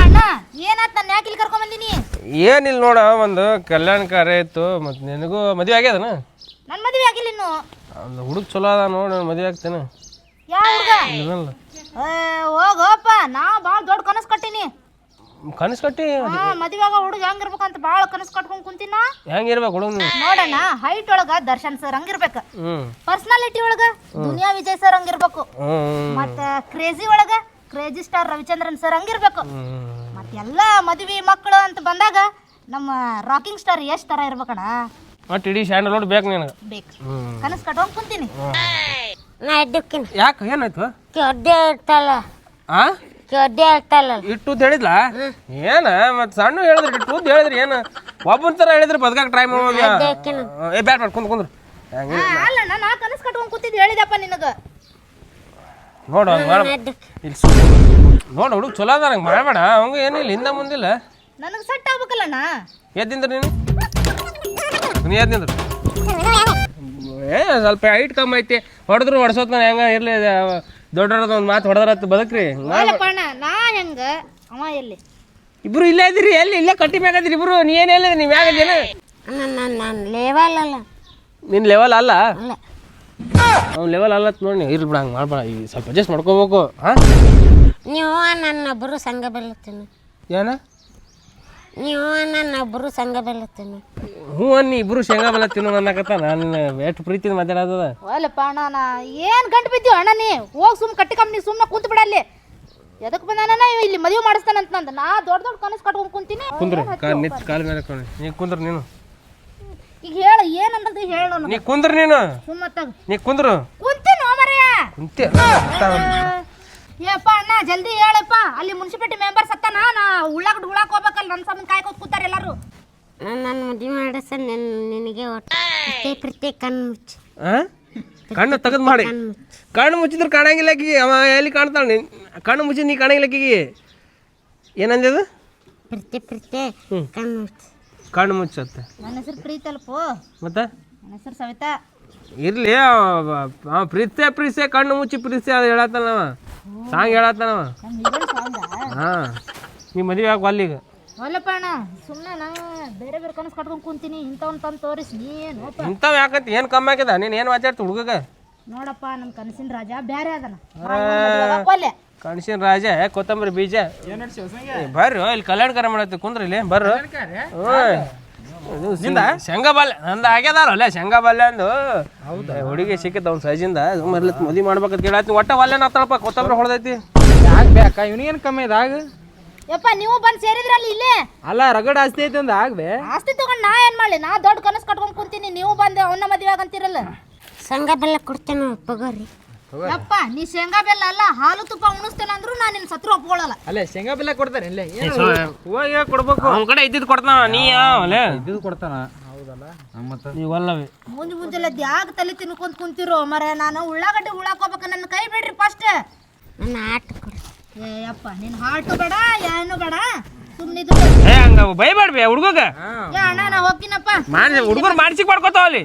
ಅಣ್ಣ ಏನಾತ್ ನನ್ನ ಯಾಕೆ ಇಲ್ಲಿ ಕರ್ಕೊಂಡ್ ಬಂದಿನಿ? ಏನಿಲ್ಲ ನೋಡ ಒಂದು ಕಲ್ಯಾಣ ಕಾರ್ಯ ಇತ್ತು ಮತ್ತು ನಿನಗೂ ಮದುವೆ ಆಗ್ಯದನ? ನನ್ ಮದ್ವೆ ಆಗಿಲ್ಲ ಇನ್ನು. ಹುಡುಗ ಚಲೋ ಅದ ನೋಡಿ ನಾನು ಮದುವೆ ಆಗ್ತೇನೆ. ಯಾವ ಹುಡ್ಗ? ಇದಲ್ಲ ಹೋಗಪ್ಪ ನಾ ಭಾಳ ದೊಡ್ಡ ಕನಸು ಕಟ್ಟಿನಿ. ಕನಸು ಕಟ್ಟಿ? ಹಾ ಮದ್ವೆ ಹುಡುಗ ಹುಡುಗ ಅಂತ ಭಾಳ ಕನಸು ಕಟ್ಕೊಂಡ್ ಕುಂತಿನ? ಹೆಂಗಿರ್ಬೇಕು ಹುಡುಗ ನೋಡೋಣ ಹೈಟ್ ಒಳಗ ದರ್ಶನ್ ಸರ್ ಹಂಗಿರ್ಬೇಕ ಪರ್ಸನಾಲಿಟಿ ಒಳಗ ದುನಿಯಾ ವಿಜಯ್ ಸರ್ ಹಂಗಿರ್ಬೇಕು ಮತ್ತೆ ಕ್ರೇಜಿ ಒಳಗ ಕ್ರೇಜಿ ಸ್ಟಾರ್ ರವಿಚಂದ್ರನ್ ಸರ್ ಹಂಗಿರ್ಬೇಕು ಮತ್ತೆಲ್ಲ ಎಲ್ಲಾ ಮದ್ವಿ ಮಕ್ಕಳು ಅಂತ ಬಂದಾಗ ನಮ್ಮ ರಾಕಿಂಗ್ ಸ್ಟಾರ್ ಎಷ್ಟ್ ತರ ಇರ್ಬೇಕಣ್ಣ? ಒಟ್ಟು ಇಡೀ ಸ್ಯಾಂಡಲ್ ವುಡ್ ಬೇಕು ನಿನಗೆ. ಬೇಕು. ಕನಸು ಕಟ್ಕೊಂಡ್ ಕುಂತೀನಿ. ನಾ ಎದ್ದಕ್ಕಿನ ಯಾಕೆ ಏನಾಯ್ತು? ಕೆಡ್ಡೆ ಇರ್ತಲ್ಲ ಆ? ಕೆಡ್ಡೆ ಇರ್ತಲ್ಲ ಇಟ್ಟು ಹೇಳಿದ್ಲ? ಏನ ಮತ್ತೆ ಸಣ್ಣ ಹೇಳಿದ್ರು ಇಟ್ಟು ಹೇಳಿದ್ರು ಹೇಳಿದ್ರಿ ಏನು? ಒಬ್ಬನ ಥರ ಹೇಳಿದ್ರು ಬದುಕಕ್ಕೆ ಟ್ರೈ ಮಾಡೋದು ಏ ಬ್ಯಾಟ್ ಮಾಡಿ ಕುಂದ್ ಕುಂದ್ರು. ಅಲ್ಲ ಅಲ್ಲಣ್ಣ ನಾ ಕನಸು ಕಟ್ಕೊಂಡ್ ಕೂತಿದ್ ಹೇಳಿದಪ್ಪ ನಿನಗೆ. ನೋಡು ಇಲ್ಲಿ ನೋಡು ಹುಡುಗ ಚಲೋ ಅದ ನಂಗೆ ಮಾಡಬೇಡ. ಅವಂಗ ಏನಿಲ್ಲ ಹಿಂದೆ ಮುಂದಿಲ್ಲ. ಸಟ್ ಸೆಟ್ ಆಗ್ಬೇಕಲ್ಲ ನಾ ಎದ್ದಿಂದ್ರಿ ನೀನು? ನೀ ಎದ್ದಿಂದ್ರ ಏ ಸ್ವಲ್ಪ ಹೈಟ್ ಕಮ್ಮಿ ಐತಿ. ಹೊಡೆದ್ರು ಹೊಡ್ಸೋತ್ ನಾನು ಹೆಂಗ ಇರ್ಲಿ ದೊಡ್ಡರದ ಒಂದು ಮಾತು ಹೊಡೆದ್ರತ್ತು ಬದುಕ್ರಿ. ಅಲ್ಲಪ್ಪ ಅಣ್ಣ ನಾ ಹೆಂಗ? ಅವ ಎಲ್ಲಿ? ಇಬ್ರು ಇಲ್ಲ ಇದ್ರಿ ಎಲ್ಲಿ? ಇಲ್ಲೇ ಕಟ್ಟಿ ಮ್ಯಾಗದ್ರಿ ಇಬ್ರು. ನೀ ಏನ್ ಹೇಳಿದ್ರಿ ನೀವು ಮ್ಯಾಗದೇನು ನಿನ್ ನನ್ನ ಲೇವಲ್ ಅಲ್ಲ. ನಿನ್ನ ಲೆವೆಲ್ ಅಲ್ಲ? ಅವನು ಲೆವೆಲ್ ಅಲ್ಲ ನೋಡಿ ಇರ್ಲಿ ಬಿಡ ಹಂಗೆ ಮಾಡ್ಬೇಡ. ಈಗ ಸ್ವಲ್ಪ ಅಡ್ಜಸ್ಟ್ ಮಾಡ್ಕೋಬೇಕು ಹಾಂ? ನೀವು ನನ್ನೊಬ್ಬರು ಸಂಘ ಬೆಲ್ಲತ್ತೀನಿ ಏನ? ನೀವು ನನ್ನೊಬ್ಬರು ಸಂಘ ಬೆಲ್ಲತ್ತೀನಿ ಹ್ಞೂ ಅನ್ನಿ ಇಬ್ರು ಶೇಂಗಾ ಬೆಲ್ಲ ತಿನ್ನು ಅನ್ನಕತ್ತ ನಾನು ಎಷ್ಟು ಪ್ರೀತಿಯಿಂದ ಮಾತಾಡೋದ ಅಲ್ಲಪ್ಪ ಅಣ್ಣ ನಾ ಏನು ಗಂಟು ಬಿದ್ದೀವಿ ಅಣ್ಣ ನೀ? ಹೋಗಿ ಸುಮ್ಮನೆ ಕಟ್ಟಿ ನೀ ಸುಮ್ಮನೆ ಕುಂತ ಬಿಡಲ್ಲಿ ಎದಕ್ಕೆ ಬಂದಾನ ಬಂದಾನ ಇಲ್ಲಿ ಮದುವೆ ಮಾಡಿಸ್ತಾನಂತ ನಂದು. ನಾ ದೊಡ್ಡ ದೊಡ್ಡ ಕನಸು ಕಟ್ಕೊಂಡು ಕುಂತೀನಿ. ಕುಂದ್ರು ಕಾ ನಿತ್ ಕಾಲ ಮೇಲೆ ಕೊಂಡು ನೀ ಕುಂದ್ರು ನೀನು. ಈಗ ಹೇಳ ಏನಂದ್ರೆ ಹೇಳು ನೀ ಕುಂದ್ರು ನೀನು. ಸುಮ್ಮತ್ತಾಗ ನೀ ಕುಂದ್ರು. ಕುಂತೀನಿ ಮರೆಯ ಕುಂತಿ ಏಪ್ಪ ಅಣ್ಣ ಜಲ್ದಿ ಹೇಳಪ್ಪ. ಅಲ್ಲಿ ಮುನ್ಸಿಪಾಲಿಟಿ ಮೆಂಬರ್ ಸತ್ತಾನ? ನಾ ಉಳ್ಳಾಗಡ್ ಉಳಾಕ್ ಹೋಗ್ಬೇಕಲ್ಲ ನನ್ನ ಸಂಬಂಧ ಕಾಯ್ಕೋತ್ ಕೂತಾರ ಎಲ್ಲಾರು. ನನ್ನ ಮದುವೆ ಸರ್ ನಿನ್ ನಿನಗೆ ಒಟ್ಟು ಪ್ರತ್ಯೇಕ ಕಣ್ಣು ಮುಚ್ಚಿ. ಆ? ಕಣ್ಣು ತೆಗೆದು ಮಾಡಿ. ಕಣ್ಣು ಮುಚ್ಚಿದ್ರೆ ಕಾಣಂಗಿಲ್ಲ ಆಕಿಗೆ. ಅವ ಎಲ್ಲಿ ಕಾಣ್ತಾಳೆ ನೀನು? ಕಣ್ಣು ಮುಚ್ಚಿ ನೀ ಕಾಣಂಗಿಲ್ಲ ಆಕಿಗೆ. ಏನಂದ್ಯದು? ಪ್ರತ್ಯೇ ಪ್ರತ್ಯೇ ಕಣ್ಣು ಮುಚ್ಚಿ. ಕಣ್ಣು ಮುಚ್ಚತ್ತೆ. ನನ್ನ ಹೆಸರು ಪ್ರೀತಲ್ಪು ಮತ್ತೆ? ನನ್ನ ಹೆಸರು ಸವಿತಾ. ಇರ್ಲಿ ಅವ ಪ್ರೀತ್ಸೆ ಪ್ರೀತಿಸೆ ಕಣ್ಣು ಮುಚ್ಚಿ ಪ್ರೀತ್ಸೆ ಅದು ಹೇಳತ್ತಾನವ ಸಾಂಗ್ ಹೇಳತ್ತಾನವ ಹಾಂ ನೀ ಮದುವೆ ಆಗ ಅಲ್ಲಿಗೆ. ಅಲ್ಲಪ್ಪ ಅಣ್ಣ ಸುಮ್ಮನೆ ನಾ ಬೇರೆ ಬೇರೆ ಕನಸು ಕಟ್ಕೊಂಡು ಕುಂತೀನಿ ಇಂಥವ್ನ ತಂದು ತೋರಿಸಿ ಏನು ಇಂಥವ್ ಯಾಕಂತ ಏನು ಕಮ್ಮಿ ಆಗ್ಯದ? ನೀನು ಏನು ಮಾತಾಡ್ತಿ ಹುಡುಗಗ? ನೋಡಪ್ಪ ನನ್ನ ಕನಸಿನ ರಾಜ ಬೇರೆ ಅದನ. ಕಣಸಿನ ರಾಜ ಕೊತ್ತಂಬರಿ ಬೀಜ. ಬರ್ರಿ ಇಲ್ಲಿ ಕಲ್ಯಾಣ ಕರ ಮಾಡತ್ತಿ ಕುಂದ್ರಿ ಇಲ್ಲಿ ಬರ್ರಿ. ಶೇಂಗಾ ಬಾಲ್ಯ ನಂದು? ಆಗ್ಯದಾರಲ್ಲ ಶೇಂಗಾ ಬಾಲ್ಯ ಅಂದು. ಹೌದು? ಹುಡುಗಿ ಸಿಕ್ಕಿತ್ತು ಅವ್ನ ಸೈಜಿಂದ ಮರ್ಲಿ ಮದುವೆ ಮಾಡ್ಬೇಕಂತ ಕೇಳತ್ತಿ ಒಟ್ಟ ಒಲ್ಲೆ ಆತಳಪ್ಪ ಕೊತ್ತಂಬರಿ ಹೊಡೆದೈತಿ. ಯಾಕೆ ಬೇಕಾ? ಇವನಿಗೇನು ಕಮ್ಮಿ ಇದಾಗ ಯಪ್ಪ ನೀವು ಬಂದು ಸೇರಿದ್ರಲ್ಲ ಇಲ್ಲೇ? ಅಲ್ಲ ರಗಡ ಆಸ್ತಿ ಐತಿ ಒಂದು ಆಗ್ಬೇ. ಆಸ್ತಿ ತಗೊಂಡ್ ನಾ ಏನ್ ಮಾಡ್ಲಿ? ನಾ ದೊಡ್ಡ ಕನಸು ಕಟ್ಕೊಂಡ್ ಕುಂತೀನಿ. ನೀವು ಬಂದು ಅವನ ಮದುವೆ ಆಗಂತೀರಲ್ಲ ಸಂಘ ಬೆಲ್ಲ ಕೊಡ್ತೇನೆ ಒಪ್ಪಗೋರಿ ಯಪ್ಪ ನೀ ಶೇಂಗಾ ಬೆಲ್ಲ ಅಲ್ಲ ಹಾಲು ತುಪ್ಪ ಉಣಿಸ್ತೇನೆ ಅಂದ್ರು ನಾನು ನಿನ್ನ ಸತ್ರು ಒಪ್ಕೊಳ್ಳಲ್ಲ ಅಲ್ಲೇ ಶೇಂಗಾ ಬೆಲ್ಲ ಕೊಡ್ತಾರೆ ಇಲ್ಲೇ ಹೋಗಿ ಕೊಡ್ಬೇಕು. ಅವ್ನ ಕಡೆ ಇದ್ದಿದ್ದು ಕೊಡ್ತಾನ ನೀ ಅಲ್ಲೇ? ಇದ್ದಿದ್ದು ಕೊಡ್ತಾನ. ಹೌದಲ್ಲ. ಮತ್ತೆ? ನೀವು ಅಲ್ಲವೇ ಮುಂಜಿ ಮುಂಜಾನೆ ದ್ಯಾಗ ತಲೆ ತಿನ್ಕೊಂತ ಕುಂತಿರೋ ಮರ ನಾನು ಉಳ್ಳಾಗಡ್ಡಿ ಉಳ್ಳಾಕೋಬೇಕು ಹೋಗ್ಬೇಕ ನನ್ನ ಕೈ ಬಿಡ್ರಿ ಫಸ್ಟ್ ನನ್ನ ಆಟ ಏ ಯಪ್ಪ ನಿನ್ನ ಹಾಟು ಬೇಡ ಏನು ಬೇಡ. ಸುಮ್ಮನೆ ಏ ಹಂಗ ಬೈಬೇಡ್ಬಿ ಹುಡುಗಗ? ಏ ಅಣ್ಣ ನಾ ಹೋಗ್ತೀನಪ್ಪ. ಮಾಡಿ ಹುಡುಗರು ಮಾಡಿಸಿ ಮಾಡ್ಕೋತಾವ ಅಲ್ಲಿ.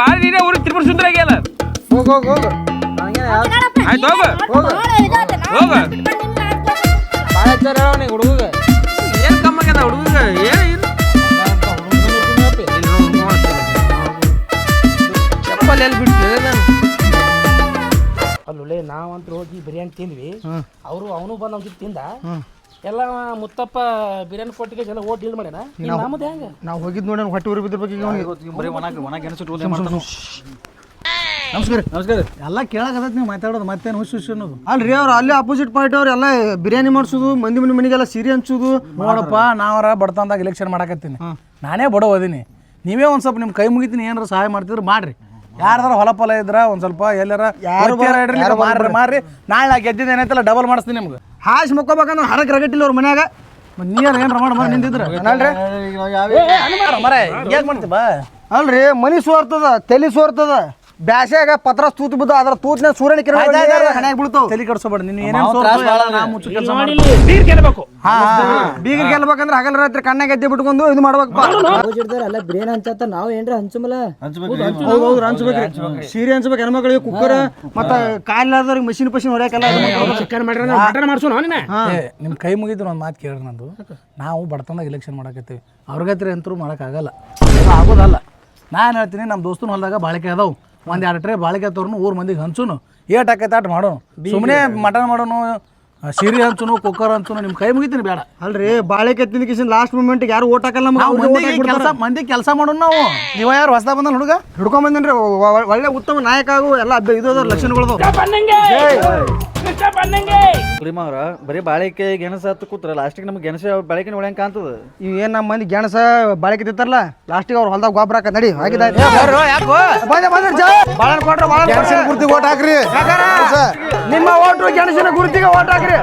ಬಾರಿ ನೀರೇ ಊರಿಗೆ ತಿರ್ಪುರ್ ಸುಂದರ ಆಗ್ಯಲ್ಲ ಹುಡುಗ ಏನು ಕಮ್ಮಾಗ್ಯದ ಹುಡುಗ ಏನು ಇದು ಎಲ್ಲಿ ಬಿಡ್ತೀವಿ ನಾನು. ಅಲ್ಲೇ ನಾವಂತೂ ಹೋಗಿ ಬಿರಿಯಾನಿ ತಿಂದ್ವಿ. ಅವರು ಅವನು ಬಂದು ಅವ್ನ ತಿಂದ. ಎಲ್ಲ ಮುತ್ತಪ್ಪ ಬಿರಿಯಾನಿ ಕೊಟ್ಟಿಗೆ ಎಲ್ಲ ಓಟ್ ಡೀಲ್ ಮಾಡ್ಯಾನ. ನಾವು ಹೋಗಿದ್ ನೋಡಿ ಹೊಟ್ಟೆ ಉರಿ ಬಿದ್ದ ಬಗ್ಗೆ ಬರೀ ಒಣಗ ಒಣಗ ಮಾಡ್ತಾನು. ನಮಸ್ಕಾರ ನಮಸ್ಕಾರ ಎಲ್ಲ ಕೇಳಕತ್ತ ನೀವು ಮಾತಾಡೋದು ಮತ್ತೇನು ಹುಷ್ ಹುಷ್ ಅನ್ನೋದು ಅಲ್ರಿ ಅವ್ರು ಅಲ್ಲೇ ಅಪೋಸಿಟ್ ಪಾರ್ಟಿ ಅವ್ರು ಎಲ್ಲ ಬಿರಿಯಾನಿ ಮಾಡಿಸೋದು ಮಂದಿ ಮನೆ ಮನೆಗೆಲ್ಲ ಸೀರೆ ಹಂಚೋದು ನೋಡಪ್ಪ ನಾವರ ಬಡತನದಾಗ ಎಲೆಕ್ಷನ್ ಮಾಡಕತ್ತೀನಿ ನಾನೇ ಬಡ ಅದೀನಿ ನೀವೇ ಒಂದು ಸ್ವಲ್ಪ ನಿಮ್ಮ ಕೈ ಮುಗಿತೀನಿ ಏನಾರ ಸಹಾಯ ಮಾಡ್ತಿದ್ರೆ ಮಾಡ್ರಿ ಯಾರ್ದಾರ ಹೊಲ ಫಲ ಇದ್ರ ಒಂದು ಸ್ವಲ್ಪ ಎಲ್ಲಾರ ಇಡ್ರಿ, ಮಾರ್ರಿ ಮಾರ್ರಿ ನಾಳೆ ನಾ ಗೆದ್ದಿದ್ದು ಏನೈತಲ್ಲ ಡಬಲ್ ಮಾಡಿಸ್ತೀನಿ ನಿಮ್ಗೆ ಹಾಶ್ ಮುಕ್ಕೋಬೇಕಂದ್ರೆ ಹರಕ್ ರಗಟ್ಟಿಲ್ಲ ಅವ್ರ ಮನ್ಯಾಗ ಮತ್ತೆ ನೀರು ಏನಾರ ಮಾಡಿ ಮಾಡಿ ನಿಂತಿದ್ರ ಅಲ್ರಿ ಮನಿ ಸೋರ್ತದ ತಲೆ ಸೋರ್ತದ ಬ್ಯಾಸ್ಯಾಗ ಪತ್ರ ತೂತ್ ಬಿದ್ದು ಅದ್ರ ತೂತ್ನ ಸೂರ್ಯನ ಕಿರಣ ಹಣ್ಯಾಗ ಬೀಳ್ತಾವ ತಲೆ ಕಡ್ಸೋಬೇಡ ನೀನು ಏನೇನು ಗೆಲ್ಲಬೇಕು ಬೀಗರ್ ಗೆಲ್ಬೇಕಂದ್ರೆ ಹಗಲ ರಾತ್ರಿ ಕಣ್ಣಾಗ ಎದ್ದೆ ಬಿಟ್ಕೊಂಡು ಇದು ಮಾಡ್ಬೇಕು ಎಲ್ಲ ಬ್ರೇನ್ ಹಂಚತ್ತ ನಾವು ಏನ್ರ ಹಂಚಮಲ್ಲ ಹೌದು ಹಂಚ್ಬೇಕ್ರಿ ಸೀರೆ ಹಂಚ್ಬೇಕು ಹೆಣ್ಮಕ್ಳಿಗೆ ಕುಕ್ಕರ್ ಮತ್ತ ಕಾಯಿಲಾದವ್ರಿಗೆ ಮಷಿನ್ ಪಶಿನ್ ಹೊಡ್ಯಾಕಲ್ಲ ಚಿಕನ್ ಮಾಡ್ರಿ ಮಟನ್ ಮಾಡ್ಸೋಣ ನಿಮ್ಮ ಕೈ ಮುಗಿದ್ರು ಒಂದು ಮಾತು ಕೇಳ್ರಿ ನಂದು. ನಾವು ಬಡತನದಾಗ ಎಲೆಕ್ಷನ್ ಮಾಡಕತ್ತೀವಿ. ಅವ್ರಿಗತ್ರ ಅಂತರೂ ಮಾಡೋಕ್ಕಾಗಲ್ಲ ಆಗಲ್ಲ. ಆಗೋದಲ್ಲ. ನಾನು ಹೇಳ್ತೀನಿ ನಮ್ಮ ದೋಸ್ತನ ಹೊಲದಾಗ ಬಾಳಿಕೆ ಅದಾವು. ಒಂದು ಎರಡು ಟ್ರೇ ಬಾಳಿಕೆ ತೋರ್ನು ಊರು ಮಂದಿಗೆ ಹಂಚುನು. ಏಟ್ ಆಕೈತೆ ಆಟ ಮಾಡೋನು. ಸುಮ್ಮನೆ ಮಟನ್ ಮಾಡೋನು ಸಿರಿ ಹಂಚುನು ಕುಕ್ಕರ್ ಹಂಚುನು ನಿಮ್ಮ ಕೈ ಮುಗಿತೀನಿ ಬೇಡ. ಅಲ್ರಿ ಬಾಳೆಕೆ ತಿಂದಿಕಿಸಿನ ಲಾಸ್ಟ್ ಮೂಮೆಂಟ್ ಯಾರು ಓಟ್ ಹಾಕಲ್ಲ ಕೆಲಸ ಮಂದಿ ಕೆಲಸ ಮಾಡೋಣ ನಾವು. ನೀವು ಯಾರು ಹೊಸದ ಬಂದ ಹುಡುಗ? ಹಿಡ್ಕೊಂಡ್ ಬಂದೇನ್ರಿ ಒಳ್ಳೆ ಉತ್ತಮ ನಾಯಕ ಆಗು ಎಲ್ಲ ಇದು ಅದಾವ. ಲಕ್ಷಣಗಳು ಅವ್ರ ಬರೀ ಬಾಳಿಕೆ ಗೆಣಸ ಹತ್ತು ಕೂತ್ರ ಲಾಸ್ಟಿಗೆ ನಮ್ಗೆ ಗೆಣಸ ಬಾಳಿಕೆ ನೋಡ್ಯಂಗೆ ಕಾಣ್ತದ? ಇವ್ ಏನ್ ನಮ್ಮ ಮಂದಿ ಗೆಣಸ ಬಾಳಿಕೆ ತಿತ್ತಾರಲ್ಲ ಲಾಸ್ಟಿಗೆ ಅವ್ರ ಹೊಲ್ದಾಗ ಗೊಬ್ಬರ ಹಾಕ ನಡಿ ಓಟ್ ಹಾಕ್ರಿ. ನಿಮ್ಮ ಓಟು ಗೆಣಸಿನ ಗುರುತಿಗೆ ಓಟ್ ಹಾಕ್ರಿ.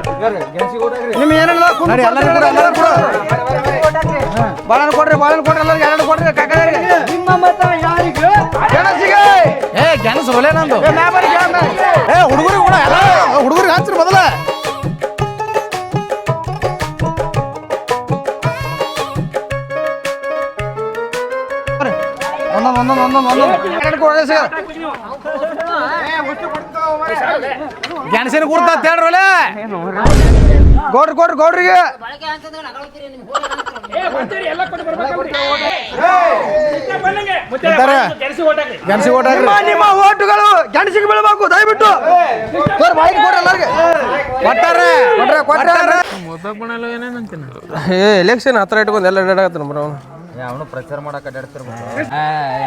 ನಿಮ್ಮ ಏನಿಲ್ಲ ಬಾಳನ್ ಕೊಡ್ರಿ ಬಾಳನ್ ಕೊಡ್ರಿ ಎಲ್ಲರಿಗೆ ಎರಡು ಕೊಡ್ರಿ ನಿಮ್ಮ ಮತ ಯಾರಿಗೆ? ಗೆಣಸಿಗೆ. ಏ ಗೆಣಸು ಒಲೆ ನಂದು. Metro ಒಂದೊಂದು ಒಂದೊಂದು ಒಂದೊಂದು ಕೊಡ್ರಿ ಸರ್. ಗೆಣಸಿನ ಕುರ್ತ ಅಂತ ಹೇಳ್ರಿ ಒಲೆ ಗೌಡ್ರಿ ಕೊಡ್ರಿ ಗೌಡ್ರಿಗೆ. ಗೆಣಸಿ ಓಟ್ ಹಾಕ್ರಿ ನಿಮ್ಮ ನಿಮ್ಮ ಓಟುಗಳು ಗೆಣಸಿಗೆ ಬೀಳಬೇಕು ದಯವಿಟ್ಟು. ಕೊಡ್ರಿ, ಬಾಯಿಗೆ ಕೊಡ್ರಿ ಎಲ್ಲರಿಗೆ. ಕೊಟ್ಟಾರೆ ಕೊಡ್ರಿ ಕೊಟ್ರಿ ಏ ಎಲೆಕ್ಷನ್ ಹತ್ರ ಇಟ್ಕೊಂಡು ಎಲ್ಲ ಆಗುತ್ತೆ ಬರೋ ಅವನು ಪ್ರಚಾರ ಮಾಡಕ್ಕೆ ಅಡ್ಡಾಡ್ತಿರ್ಬೇಕು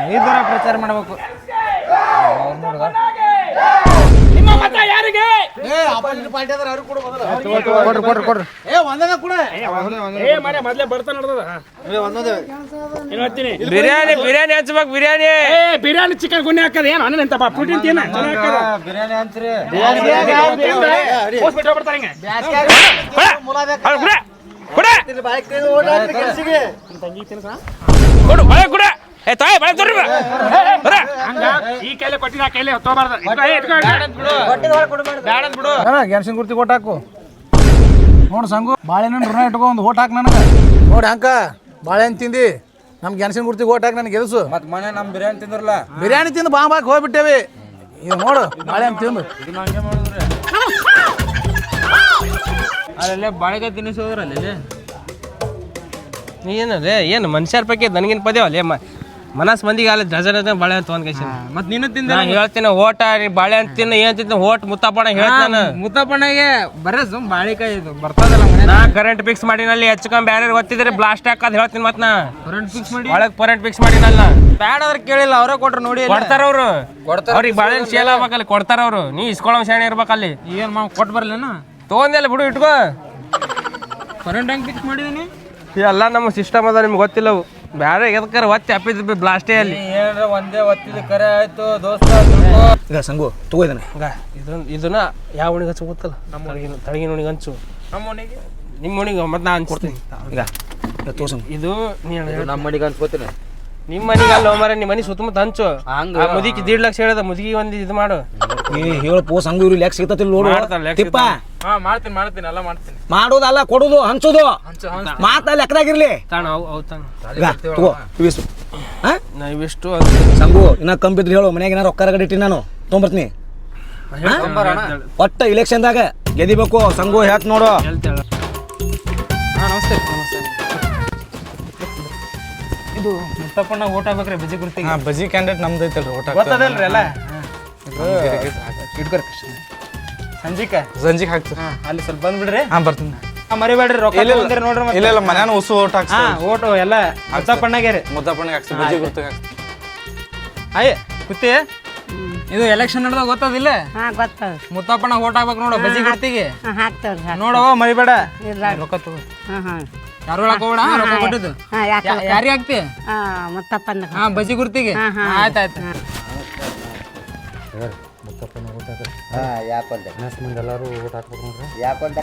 ಈ ಥರ ಪ್ರಚಾರ ಮಾಡಬೇಕು ನಿಮ್ಮ ಮತ ಯಾರಿಗೆ ಕೊಡ್ರಿ ಕೊಡ್ರಿ ಕೊಡ್ರಿ ಏ ಒಂದನ ಕೂಡ ಏ ಮನೆ ಮೊದ್ಲೇ ಬರ್ತಾ ನಡ್ದದ ಏನು ಹೇಳ್ತೀನಿ ಬಿರಿಯಾನಿ ಬಿರಿಯಾನಿ ಹಚ್ಬೇಕು ಬಿರಿಯಾನಿ ಏ ಬಿರಿಯಾನಿ ಚಿಕನ್ ಗುನ್ನೆ ಹಾಕದ ಏನು ಅನ್ನ ಬಾ ಪ್ರೋಟೀನ್ ತಿನ್ನ ಬಿರಿಯಾನಿ ಹಂಚ್ರಿ ಹೋಸ್ಪಿಟಲ್ ಬರ್ತಾರೆ ಹಿಂಗೆ ಕೊಡ ಕೊಡ ಕೊಡು ಬಳೆ ಕೊಡ ಏ ತಾಯಿ ಬಳೆ ತರ್ರಿ ಬಾ. ಬರ. ಈ ಕೈಲೆ ಕೊಟ್ಟಿನ ಆ ಕೈಲೆ ತಗೋಬಾರ್ದು ಇಟ್ಕೊ, ಏ, ಇಟ್ಕೊ, ಇಟ್ಕೊ. ಗೆಣಸಿನ ಗುರ್ತಿ ಓಟ್ ಹಾಕು ನೋಡು ಸಂಗು ಬಾಳೆಹಣ್ಣು ಋಣ ಇಟ್ಕೊ ಒಂದು ಓಟ್ ಹಾಕ್ ನನಗೆ ನೋಡಿ ಅಂಕ ಬಾಳೆಹಣ್ಣು ತಿಂದಿ ನಮ್ ಗೆಣಸಿನ ಗುರ್ತಿ ಓಟ್ ಹಾಕಿ ನನಗೆ ಗೆಲ್ಸು ಮತ್ತೆ ಮನೆ ನಮ್ಮ ಬಿರಿಯಾನಿ ತಿಂದ್ರಲ್ಲ ಬಿರಿಯಾನಿ ತಿಂದು ಬಾಂಬಾಕ್ ಹೋಗ್ಬಿಟ್ಟೇವಿ ಈಗ ನೋಡು ಬಾಳೆಹಣ್ಣು ತಿಂದು ಅಲ್ಲೇ ತಿನ್ನಿಸೋದ್ರ ತಿನ್ನಿಸೋದ್ರಲ್ಲಿ ನೀ ಏನಲ್ಲೇ ಏನು ಮನುಷ್ಯರ ಬಗ್ಗೆ ನನಗೇನು ಪದೇ ಮ ಮನಸ್ ಮಂದಿಗೆ ಅಲ್ಲಿ ಡಜನ್ ಬಾಳೆ ಅಂತ ಒಂದ್ ಮತ್ತೆ ನೀನು ತಿಂದ ಹೇಳ್ತೀನಿ ಓಟ ಬಾಳೆ ಅಂತ ತಿನ್ನ ಏನ್ ತಿನ್ನ ಓಟ್ ಮುತ್ತಪ್ಪಣ ಹೇಳ್ತಾನ ಮುತ್ತಪ್ಪಣಗೆ ಬರೇ ಸುಮ್ ಬಾಳೆಕಾಯಿ ಇದು ಬರ್ತದಲ್ಲ ನಾ ಕರೆಂಟ್ ಫಿಕ್ಸ್ ಮಾಡಿನಲ್ಲಿ ಹೆಚ್ಚು ಕಮ್ಮಿ ಬೇರೆ ಗೊತ್ತಿದ್ರೆ ಬ್ಲಾಸ್ಟ್ ಹಾಕದ್ ಹೇಳ್ತೀನಿ ಮತ್ ನಾ. ಕರೆಂಟ್ ಫಿಕ್ಸ್ ಮಾಡಿ? ಒಳಗ್ ಕರೆಂಟ್ ಫಿಕ್ಸ್ ಮಾಡಿನಲ್ಲ. ಬ್ಯಾಡ ಅದ್ರ ಕೇಳಿಲ್ಲ ಅವರೇ ಕೊಟ್ರು ನೋಡಿ ಕೊಡ್ತಾರ ಅವ್ರು. ಅವ್ರಿಗೆ ಬಾಳೆ ಸೇಲ್ ಆಗ್ಬೇಕಲ್ಲಿ ಕೊಡ್ತಾರ ಅವ್ರು. ನೀ ಇಸ್ಕೊಳ್ಳೋ ಶಾಣೆ ಇರ್ಬೇಕಲ್ಲಿ. ಏನ್ ಮಾಡ್ ಕೊಟ್ ಬರ್ಲೇನ? ತೊಗೊಂದೆಲ್ಲ ಬಿಡು ಇಟ್ಕೋ. ಕರೆಂಟ್ ಹೆಂಗೆ ಫಿಕ್ಸ್ ಮಾಡಿದೀನಿ ಎಲ್ಲ ನಮ್ಮ ಸಿಸ್ಟಮ್ ಅದ ನಿಮ್ಗೆ ಗೊತ್ತಿಲ್ಲ ಬೇರೆ ಬ್ಯಾರೆ ಎದಕ್ಕಾರ ಒತ್ತಿ ಅಪ್ಪಿದ್ ಬ್ಲಾಸ್ಟೇ ಅಲ್ಲಿ. ಏನಾರ ಒಂದೇ ಒತ್ತಿದ ಕರೆ ಆಯ್ತು ದೋಸ್ತ ಈಗ ಸಂಗು ತಗೋಯ್ದಾನೆ ಹಂಗ ಇದನ್ನ ಇದನ್ನ ಯಾವ ಉಣಿಗೆ ಹಚ್ಚು ಗೊತ್ತಲ್ಲ? ನಮ್ಮ ತಳಗಿನ ತಳಗಿನ ಉಣಿಗೆ ಹಂಚು. ನಮ್ಮ ಮನೆಗೆ ನಿಮ್ಮ ಉಣಿಗೆ ಮತ್ತೆ ನಾನು ಕೊಡ್ತೀನಿ ಈಗ ತೋರ್ಸಂಗ ಇದು ನೀನು ನಮ್ಮ ಮನೆಗೆ ಅನ್ಸ್ಕೋತೀನಿ ನಿಮ್ಮ ಮನೆಗೆ ಅಲ್ಲ ಮರ ನಿಮ್ಮ ಮನೆ ಸುತ್ತಮುತ್ತ ಹಂಚು. ಹಂಗ. ಆ ಮುದಿಗೆ ದೀಡ್ ಲಕ್ಷ ಹೇಳದ ಮುದಿಗೆ ಒಂದು ಇದು ಮಾಡು. ಏ ಪೋಸ್ ಸಂಗು ಇವ್ರು ಲೆಕ್ಕ ಸಿಗ್ತತಿಲ್ಲ ನೋಡು. ಮಾಡ್ತಾನೆ, ಲೆಕ್ಕ ತಿಪ್ಪ. ಹಾ ಮಾಡ್ತೀನಿ ಮಾಡ್ತೀನಿ ಎಲ್ಲ ಮಾಡ್ತೀನಿ. ಮಾಡೋದಲ್ಲ ಕೊಡೋದು ಹಂಚೋದು. ಮಾತ ಲೆಕ್ಕದಾಗಿರ್ಲಿ ತಾಣ ಅವು ಅವು ತಾಣ. ಈಗ ತಗೋ ಇವಿಸು ಹಾ? ನಾ ಇವಿಷ್ಟು ಸಂಗು ಇನ್ನ ಕಂಬಿದ್ರೆ ಹೇಳು ಮನ್ಯಾಗ ಏನಾರ ರೊಕ್ಕ ರಗಡ್ ಇಟ್ಟಿ ನಾನು. ತೊಂಬರ್ತೀನಿ ಒಟ್ಟ ಇಲೆಕ್ಷನ್ದಾಗ ಗೆದಿಬೇಕು ಸಂಗು ಹೇಳ್ತ ನೋಡು. ಹೇಳ್ತೇಳ. ಹಾ ನಮಸ್ತೆ. ನಮಸ್ತೆ. ಇದು ಮುತ್ತಪ್ಪಣ್ಣ ಓಟ್ ಹಾಕ್ಬೇಕ್ರಿ ಬಜಿ ಗುರ್ತಿಗೆ. ಬಜಿ ಕ್ಯಾಂಡಿಡೇಟ್ ನಮ್ದು ಐತಲ್ರಿ ಓಟ್ ಗೊತ್ತದಲ್ರಿ ಎಲ್ಲ? ಇಟ್ಕೊರಿ ಸಂಜಿಕ? ಸಂಜಿಗೆ ಹಾಕ್ತೀವಿ. ಹಾ ಅಲ್ಲಿ ಸ್ವಲ್ಪ ಬಂದ್ಬಿಡ್ರಿ. ಹಾ ಬರ್ತೀನಿ. ಹಾ, ಮರಿಬೇಡ್ರಿ ರೊಕ್ಕ ಇಲ್ಲ, ಅಂದ್ರೆ ನೋಡ್ರಿ ಮತ್ತೆ. ಇಲ್ಲ ಇಲ್ಲ ಮನ್ಯಾನ ಉಸು ಓಟ್ ಹಾ ಹಾಕ್ಸಿ ಓಟು ಎಲ್ಲ ಮುತ್ತಪ್ಪಣ್ಣಗ್ಯಾರಿ ಮುತ್ತಪ್ಪಣ್ಣಗೆ ಹಾಕ್ಸಿ ಬಜಿ ಗುರ್ತಿಗೆ ಹಾಕ್ಸಿ ಅಯ್ಯ ಕುತ್ತಿ. ಇದು ಎಲೆಕ್ಷನ್ ನಡೆದ ಗೊತ್ತದಿಲ್ಲ? ಹಾ ಗೊತ್ತದ. ಮುತ್ತಪ್ಪಣ್ಣ ಓಟ್ ಹಾಕ್ಬೇಕು ನೋಡು ಬಜಿ ಗುರ್ತಿಗೆ. ಹಾ ಹಾಕ್ತೇವ್ರಿ. ನೋಡವ ಮರಿಬೇಡ. ಇಲ್ಲ. ರೊಕ್ಕ ತಗೋ. ಹಾ ಹಾ. ಯಾರು ಹಾಕೋಬೇಡ ರೊಕ್ಕ ಕೊಟ್ಟಿದ್ದು. ಹಾ ಯಾಕೆ ಯಾರಿಗೆ ಹಾಕ್ತಿ? ಹಾ ಹಾ ಬಜಿ ಗುರ್ತಿಗೆ. ಹಾ, ಹಾ. ಆಯ್ತು ಆಯ್ತು ಹಾಂ ಯಾಕೊಂಡೆ ನಸ್ ಮಂದಿ ಎಲ್ಲರೂ ಓಟ್ ಹಾಕ್ಬೇಕು ನೋಡ್ರಿ. ಯಾಕೊಂದ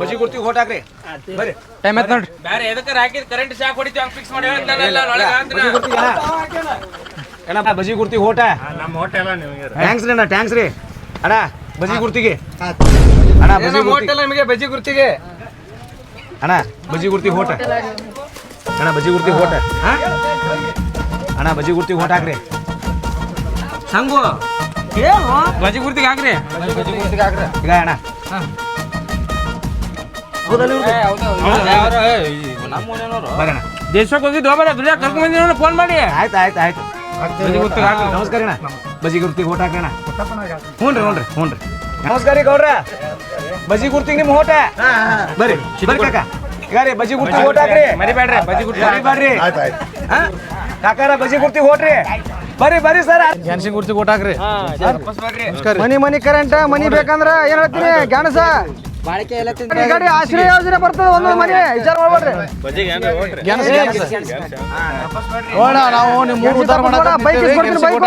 ಬಜ್ಜಿ ಗುರ್ತಿಗೆ ಓಟ್ ಹಾಕ್ರಿ. ಟೈಮ್ ಆಯ್ತು ನೋಡ್ರಿ. ಬೇರೆ ಎದಕ್ಕೆ ಹಾಕಿದ್ ಕರೆಂಟ್ ಶಾಕ್ ಹೊಡಿತೀವಿ ಹಂಗ್ ಫಿಕ್ಸ್ ಮಾಡಿ ಹೇಳ್ತಾನಲ್ಲ ಅಣ್ಣ ಬಜ್ಜಿ ಗುರ್ತಿಗೆ ಓಟ ನಮ್ಮ ಹೋಟೆಲ್ ನಿಮಗೆ. ಟ್ಯಾಂಕ್ಸ್ ರೀ ಅಣ್ಣ ಟ್ಯಾಂಕ್ಸ್ ರೀ. ಅಣ್ಣ ಬಜಿಗುರ್ತಿಗೆ ಅಣ್ಣ ಬಜಿ ಹೋಟೆಲ್ ನಿಮಗೆ ಬಜ್ಜಿ ಗುರ್ತಿಗೆ ಅಣ್ಣ ಬಜಿ ಗುರ್ತಿ ಓಟ ಅಣ್ಣ ಬಜಿ ಗುರ್ತಿಗೆ ಓಟ ಹಾಂ? ಅಣ್ಣ ಬಜಿ ಗುರ್ತಿ ಓಟ್ ಹಾಕ್ರಿ. ಸಂಗು. ಬಜಿ ಗುರ್ತಿಗೆ ಹಾಕ್ರಿ. ಈಗ ಅಣ್ಣ. ಬರ್ರಿ ಅಣ್ಣ ದೇಶಕ್ಕೆ ಹೋಗಿದ್ದು ಕರ್ಕೊಂಡ್ ಫೋನ್ ಮಾಡಿ. ಆಯ್ತು ಆಯ್ತು ಆಯ್ತು. ಬಜ್ಜಿ ಗುರ್ತಿಗೆ ನಮಸ್ಕಾರ ಓಟ್ ಹಾಕೋಣ. ಹ್ಞೂ ರೀ ಹ್ಞೂ ರೀ ಹ್ಞೂ ರೀ ನಮಸ್ಕಾರ ರೀ ಗೌಡ್ರ. ಬಜಿ ಗುರ್ತಿಗೆ ನಿಮ್ಮ ಓಟ ಬರ್ರಿ ಬರ್ರಿ ಕಾಕ. ಈಗ ರೀ ಬಜ್ಜಿ ಗುರ್ತಿಗೆ ಓಟ್ ಹಾಕ್ರಿ. ಮರಿಬೇಡ್ರಿ ಬಜಿ ಗುರ್ತಿ ಮರಿಬೇಡ್ರಿ. ಹಾ? ಕಾಕಾರ ಬಜಿ ಗುರ್ತಿ ಓಟ್ರಿ ಬರ್ರಿ ಬರ್ರಿ ಸರ್. ಗೆಣಸಿನ ಗುರ್ತಿ ಓಟ್ ಹಾಕ್ರಿ. ಮನಿ ಮನಿ ಕರೆಂಟ್ ಮನಿ ಬೇಕಂದ್ರ ಏನ್ ಹೇಳ್ತೀನಿ? ಗಾಣಸ ಈ ಗಾಡಿ ಆಶ್ರಯ ಯೋಜನೆ ಬರ್ತದ ಒಂದು ಮನಿ ವಿಚಾರ ಮಾಡ್ಬೇಡ್ರಿ. ನೋಡ ನಾವು ನಿಮ್ಮ ಊರು ಉದ್ದಾರ ಬೈಕ್ ಮಾಡಕ್ಕೆ ಇಸ್ಕೊಡ್ತೀನಿ ಬೈಕ್